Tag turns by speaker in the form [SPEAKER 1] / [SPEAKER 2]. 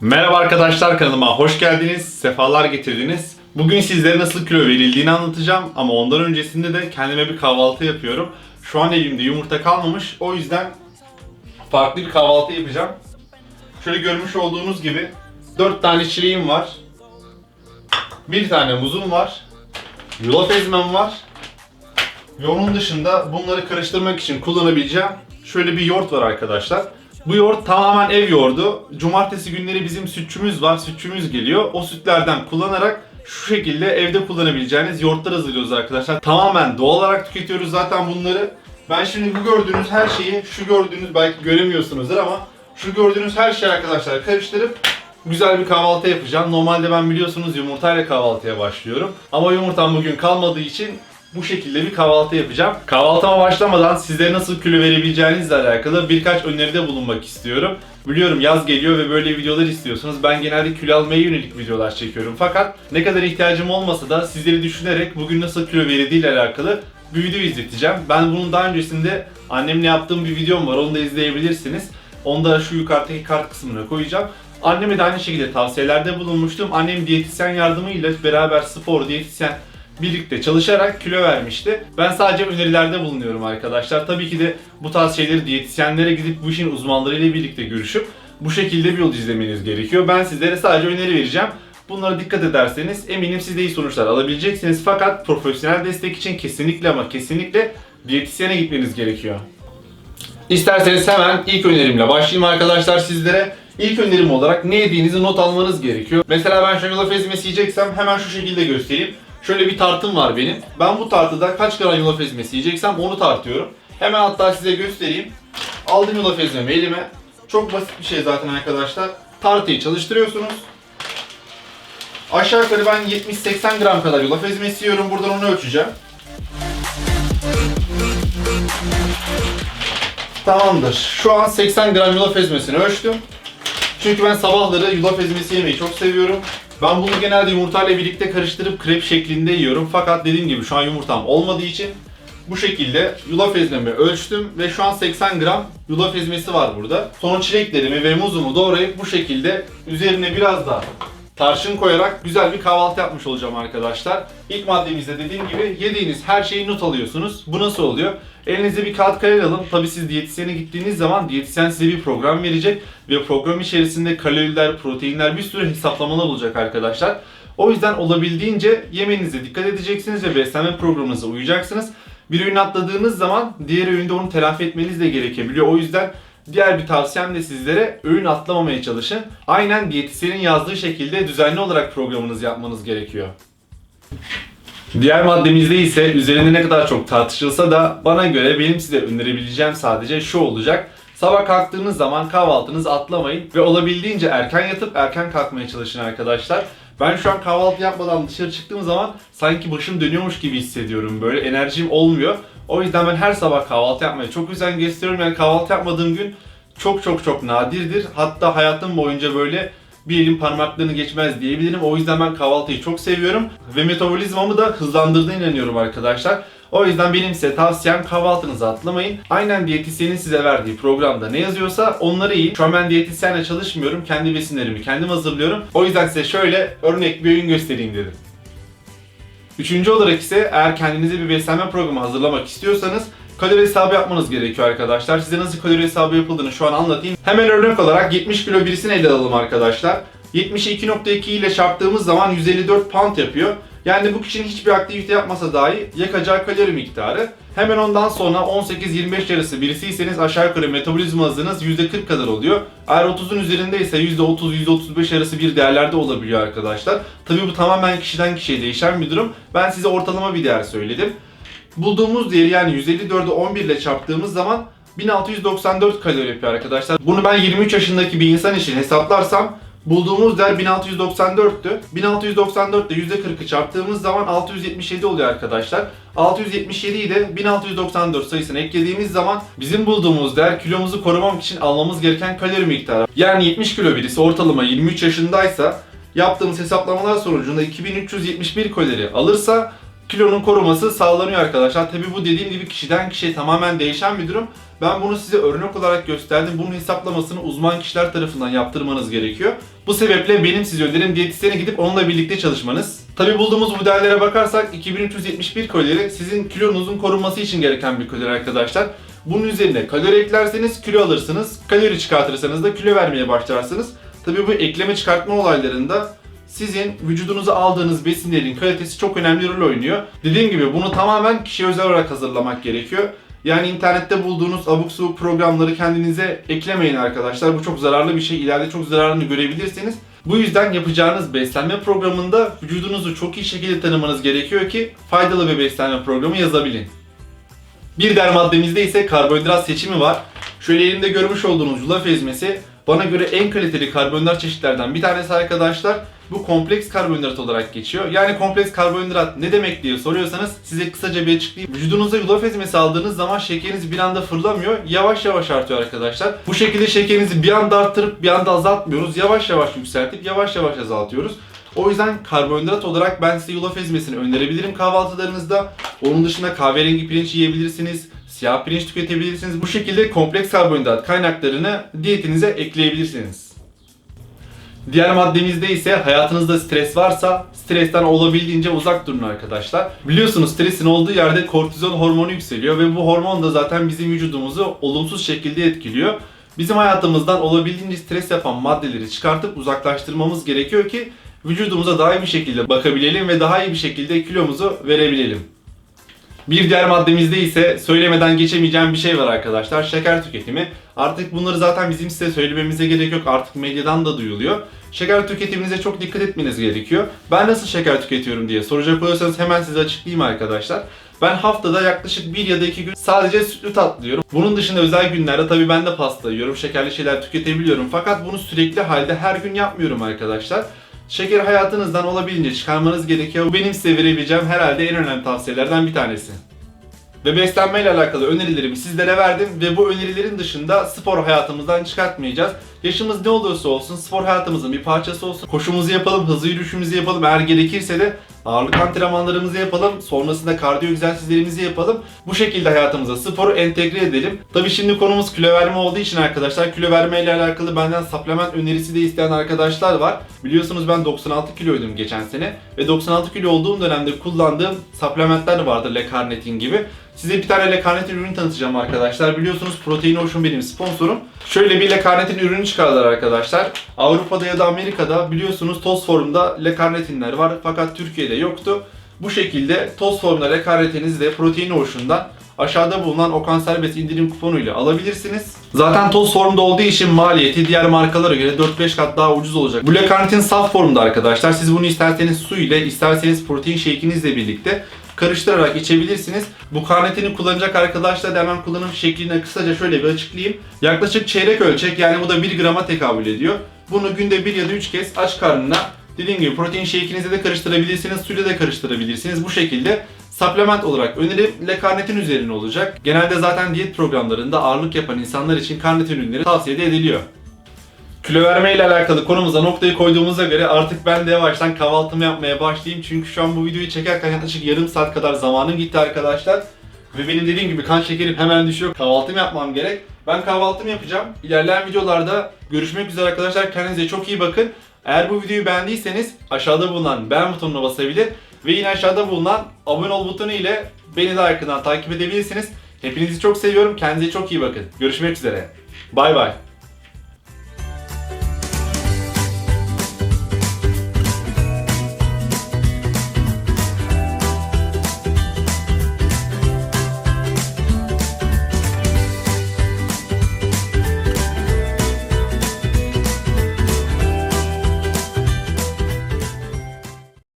[SPEAKER 1] Merhaba arkadaşlar kanalıma hoş geldiniz, sefalar getirdiniz. Bugün sizlere nasıl kilo verildiğini anlatacağım ama ondan öncesinde de kendime bir kahvaltı yapıyorum. Şu an elimde yumurta kalmamış, o yüzden farklı bir kahvaltı yapacağım. Şöyle görmüş olduğunuz gibi 4 tane çileğim var. Bir tane muzum var. Yulaf ezmem var. Ve onun dışında bunları karıştırmak için kullanabileceğim şöyle bir yoğurt var arkadaşlar. Bu yoğurt tamamen ev yoğurdu. Cumartesi günleri bizim sütçümüz var. Sütçümüz geliyor. O sütlerden kullanarak şu şekilde evde kullanabileceğiniz yoğurtlar hazırlıyoruz arkadaşlar. Tamamen doğal olarak tüketiyoruz zaten bunları. Ben şimdi bu gördüğünüz her şeyi, şu gördüğünüz belki göremiyorsunuzdur ama şu gördüğünüz her şeyi arkadaşlar karıştırıp güzel bir kahvaltı yapacağım. Normalde ben biliyorsunuz yumurtayla kahvaltıya başlıyorum. Ama yumurtam bugün kalmadığı için bu şekilde bir kahvaltı yapacağım. Kahvaltıma başlamadan sizlere nasıl kilo verebileceğinizle alakalı birkaç öneride bulunmak istiyorum. Biliyorum yaz geliyor ve böyle videolar istiyorsunuz. Ben genelde kilo almaya yönelik videolar çekiyorum. Fakat ne kadar ihtiyacım olmasa da sizleri düşünerek bugün nasıl kilo verildiği ile alakalı bir video izleteceğim. Ben bunun daha öncesinde annemle yaptığım bir videom var. Onu da izleyebilirsiniz. Onu da şu yukarıdaki kart kısmına koyacağım. Anneme de aynı şekilde tavsiyelerde bulunmuştum. Annem diyetisyen yardımıyla beraber spor, diyetisyen birlikte çalışarak kilo vermişti. Ben sadece önerilerde bulunuyorum arkadaşlar. Tabii ki de bu tarz şeyleri diyetisyenlere gidip bu işin uzmanlarıyla birlikte görüşüp bu şekilde bir yol izlemeniz gerekiyor. Ben sizlere sadece öneri vereceğim. Bunlara dikkat ederseniz eminim siz de iyi sonuçlar alabileceksiniz. Fakat profesyonel destek için kesinlikle ama kesinlikle diyetisyene gitmeniz gerekiyor. İsterseniz hemen ilk önerimle başlayayım arkadaşlar sizlere. İlk önerim olarak ne yediğinizi not almanız gerekiyor. Mesela ben yulaf ezmesi yiyeceksem hemen şu şekilde göstereyim. Şöyle bir tartım var benim. Ben bu tartıda kaç gram yulaf ezmesi yiyeceksem onu tartıyorum. Hemen hatta size göstereyim. Aldım yulaf ezmemi elime. Çok basit bir şey zaten arkadaşlar. Tartıyı çalıştırıyorsunuz. Aşağı yukarı ben 70-80 gram kadar yulaf ezmesi yiyorum. Buradan onu ölçeceğim. Tamamdır. Şu an 80 gram yulaf ezmesini ölçtüm. Çünkü ben sabahları yulaf ezmesi yemeyi çok seviyorum. Ben bunu genelde yumurtayla birlikte karıştırıp krep şeklinde yiyorum. Fakat dediğim gibi şu an yumurtam olmadığı için bu şekilde yulaf ezmemi ölçtüm ve şu an 80 gram yulaf ezmesi var burada. Sonra çileklerimi ve muzumu doğrayıp bu şekilde üzerine biraz da tarçın koyarak güzel bir kahvaltı yapmış olacağım arkadaşlar. İlk maddemizde dediğim gibi yediğiniz her şeyi not alıyorsunuz. Bu nasıl oluyor? Elinize bir kağıt kalem alın. Tabi siz diyetisyene gittiğiniz zaman diyetisyen size bir program verecek ve program içerisinde kaloriler, proteinler bir sürü hesaplamalar olacak arkadaşlar. O yüzden olabildiğince yemenize dikkat edeceksiniz ve beslenme programınıza uyacaksınız. Bir öğün atladığınız zaman diğer öğünde onu telafi etmeniz de gerekebiliyor. O yüzden Diğer bir tavsiyem de sizlere öğün atlamamaya çalışın. Aynen diyetisyenin yazdığı şekilde düzenli olarak programınızı yapmanız gerekiyor. Diğer maddemizde ise üzerinde ne kadar çok tartışılsa da bana göre benim size önerebileceğim sadece şu olacak. Sabah kalktığınız zaman kahvaltınızı atlamayın ve olabildiğince erken yatıp erken kalkmaya çalışın arkadaşlar. Ben şu an kahvaltı yapmadan dışarı çıktığım zaman sanki başım dönüyormuş gibi hissediyorum. Böyle enerjim olmuyor. O yüzden ben her sabah kahvaltı yapmaya çok özen gösteriyorum. Yani kahvaltı yapmadığım gün çok çok çok nadirdir. Hatta hayatım boyunca böyle bir elin parmaklarını geçmez diyebilirim. O yüzden ben kahvaltıyı çok seviyorum ve metabolizmamı da hızlandırdığına inanıyorum arkadaşlar. O yüzden benim size tavsiyem kahvaltınızı atlamayın. Aynen diyetisyenin size verdiği programda ne yazıyorsa onları yiyin. Şu an ben diyetisyenle çalışmıyorum. Kendi besinlerimi kendim hazırlıyorum. O yüzden size şöyle örnek bir öğün göstereyim dedim. Üçüncü olarak ise eğer kendinize bir beslenme programı hazırlamak istiyorsanız kalori hesabı yapmanız gerekiyor arkadaşlar. Size nasıl kalori hesabı yapıldığını şu an anlatayım. Hemen örnek olarak 70 kilo birisini ele alalım arkadaşlar. 70'i 2.2 ile çarptığımız zaman 154 pound yapıyor. Yani bu kişinin hiçbir aktivite yapmasa dahi yakacağı kalori miktarı. Hemen ondan sonra 18-25 arası birisiyseniz aşağı yukarı metabolizma hızınız %40 kadar oluyor. Eğer 30'un üzerinde ise %30-%35 arası bir değerlerde olabiliyor arkadaşlar. Tabii bu tamamen kişiden kişiye değişen bir durum. Ben size ortalama bir değer söyledim. Bulduğumuz değeri yani 154'ü 11 ile çarptığımız zaman 1694 kalori yapıyor arkadaşlar. Bunu ben 23 yaşındaki bir insan için hesaplarsam bulduğumuz değer 1694'tü. 1694 ile %40'ı çarptığımız zaman 677 oluyor arkadaşlar. 677'yi de 1694 sayısına eklediğimiz zaman bizim bulduğumuz değer kilomuzu korumak için almamız gereken kalori miktarı. Yani 70 kilo birisi ortalama 23 yaşındaysa yaptığımız hesaplamalar sonucunda 2371 kalori alırsa kilonun koruması sağlanıyor arkadaşlar. Tabi bu dediğim gibi kişiden kişiye tamamen değişen bir durum. Ben bunu size örnek olarak gösterdim. Bunun hesaplamasını uzman kişiler tarafından yaptırmanız gerekiyor. Bu sebeple benim size önerim diyetisyene gidip onunla birlikte çalışmanız. Tabi bulduğumuz bu değerlere bakarsak 2371 kalori sizin kilonuzun korunması için gereken bir kalori arkadaşlar. Bunun üzerine kalori eklerseniz kilo alırsınız. Kalori çıkartırsanız da kilo vermeye başlarsınız. Tabi bu ekleme çıkartma olaylarında sizin vücudunuza aldığınız besinlerin kalitesi çok önemli rol oynuyor. Dediğim gibi bunu tamamen kişiye özel olarak hazırlamak gerekiyor. Yani internette bulduğunuz abuk subuk programları kendinize eklemeyin arkadaşlar. Bu çok zararlı bir şey. İleride çok zararını görebilirsiniz. Bu yüzden yapacağınız beslenme programında vücudunuzu çok iyi şekilde tanımanız gerekiyor ki faydalı bir beslenme programı yazabilin. Bir diğer maddemizde ise karbonhidrat seçimi var. Şöyle elimde görmüş olduğunuz yulaf ezmesi bana göre en kaliteli karbonhidrat çeşitlerden bir tanesi arkadaşlar. Bu kompleks karbonhidrat olarak geçiyor. Yani kompleks karbonhidrat ne demek diye soruyorsanız size kısaca bir açıklayayım. Vücudunuza yulaf ezmesi aldığınız zaman şekeriniz bir anda fırlamıyor. Yavaş yavaş artıyor arkadaşlar. Bu şekilde şekerinizi bir anda arttırıp bir anda azaltmıyoruz. Yavaş yavaş yükseltip yavaş yavaş azaltıyoruz. O yüzden karbonhidrat olarak ben size yulaf ezmesini önerebilirim kahvaltılarınızda. Onun dışında kahverengi pirinç yiyebilirsiniz. Siyah pirinç tüketebilirsiniz. Bu şekilde kompleks karbonhidrat kaynaklarını diyetinize ekleyebilirsiniz. Diğer maddemizde ise hayatınızda stres varsa stresten olabildiğince uzak durun arkadaşlar. Biliyorsunuz stresin olduğu yerde kortizol hormonu yükseliyor ve bu hormon da zaten bizim vücudumuzu olumsuz şekilde etkiliyor. Bizim hayatımızdan olabildiğince stres yapan maddeleri çıkartıp uzaklaştırmamız gerekiyor ki vücudumuza daha iyi bir şekilde bakabilelim ve daha iyi bir şekilde kilomuzu verebilelim. Bir diğer maddemizde ise söylemeden geçemeyeceğim bir şey var arkadaşlar. Şeker tüketimi. Artık bunları zaten bizim size söylememize gerek yok. Artık medyadan da duyuluyor. Şeker tüketiminize çok dikkat etmeniz gerekiyor. Ben nasıl şeker tüketiyorum diye soracak olursanız hemen size açıklayayım arkadaşlar. Ben haftada yaklaşık bir ya da iki gün sadece sütlü tatlı yiyorum. Bunun dışında özel günlerde tabii ben de pasta yiyorum, şekerli şeyler tüketebiliyorum. Fakat bunu sürekli halde her gün yapmıyorum arkadaşlar. Şeker hayatınızdan olabildiğince çıkarmanız gerekiyor. Bu benim size verebileceğim herhalde en önemli tavsiyelerden bir tanesi. Ve beslenmeyle alakalı önerilerimi sizlere verdim ve bu önerilerin dışında spor hayatımızdan çıkartmayacağız. Yaşımız ne olursa olsun spor hayatımızın bir parçası olsun. Koşumuzu yapalım, hızlı yürüyüşümüzü yapalım. Eğer gerekirse de ağırlık antrenmanlarımızı yapalım. Sonrasında kardiyo egzersizlerimizi yapalım. Bu şekilde hayatımıza sporu entegre edelim. Tabi şimdi konumuz kilo verme olduğu için arkadaşlar kilo verme ile alakalı benden supplement önerisi de isteyen arkadaşlar var. Biliyorsunuz ben 96 kiloydum geçen sene ve 96 kilo olduğum dönemde kullandığım supplementler vardı L-carnitin gibi. Size bir tane L-carnitin ürünü tanıtacağım arkadaşlar. Biliyorsunuz Protein Ocean benim sponsorum. Şöyle bir L-carnitin ürünü çıkardılar arkadaşlar. Avrupa'da ya da Amerika'da biliyorsunuz toz formda L-carnitinler var fakat Türkiye'de yoktu. Bu şekilde toz formda L-carnitinizi de Protein Ocean'dan aşağıda bulunan Okan Serbest indirim kuponuyla alabilirsiniz. Zaten toz formda olduğu için maliyeti diğer markalara göre 4-5 kat daha ucuz olacak. Bu L-carnitin saf formda arkadaşlar. Siz bunu isterseniz su ile isterseniz protein shake'inizle birlikte karıştırarak içebilirsiniz. Bu karnetini kullanacak arkadaşlar da hemen kullanım şeklini kısaca şöyle bir açıklayayım. Yaklaşık çeyrek ölçek yani bu da 1 grama tekabül ediyor. Bunu günde 1 ya da 3 kez aç karnına dediğim gibi protein shake'inize de karıştırabilirsiniz, suyla da karıştırabilirsiniz. Bu şekilde supplement olarak önerim L-karnitin üzerine olacak. Genelde zaten diyet programlarında ağırlık yapan insanlar için karnitin ürünleri tavsiye ediliyor. Kilo verme ile alakalı konumuza noktayı koyduğumuza göre artık ben de yavaştan kahvaltımı yapmaya başlayayım. Çünkü şu an bu videoyu çekerken yaklaşık yarım saat kadar zamanım gitti arkadaşlar. Ve benim dediğim gibi kan şekerim hemen düşüyor. Kahvaltımı yapmam gerek. Ben kahvaltımı yapacağım. İlerleyen videolarda görüşmek üzere arkadaşlar. Kendinize çok iyi bakın. Eğer bu videoyu beğendiyseniz aşağıda bulunan beğen butonuna basabilir. Ve yine aşağıda bulunan abone ol butonu ile beni de arkadan takip edebilirsiniz. Hepinizi çok seviyorum. Kendinize çok iyi bakın. Görüşmek üzere. Bay bay.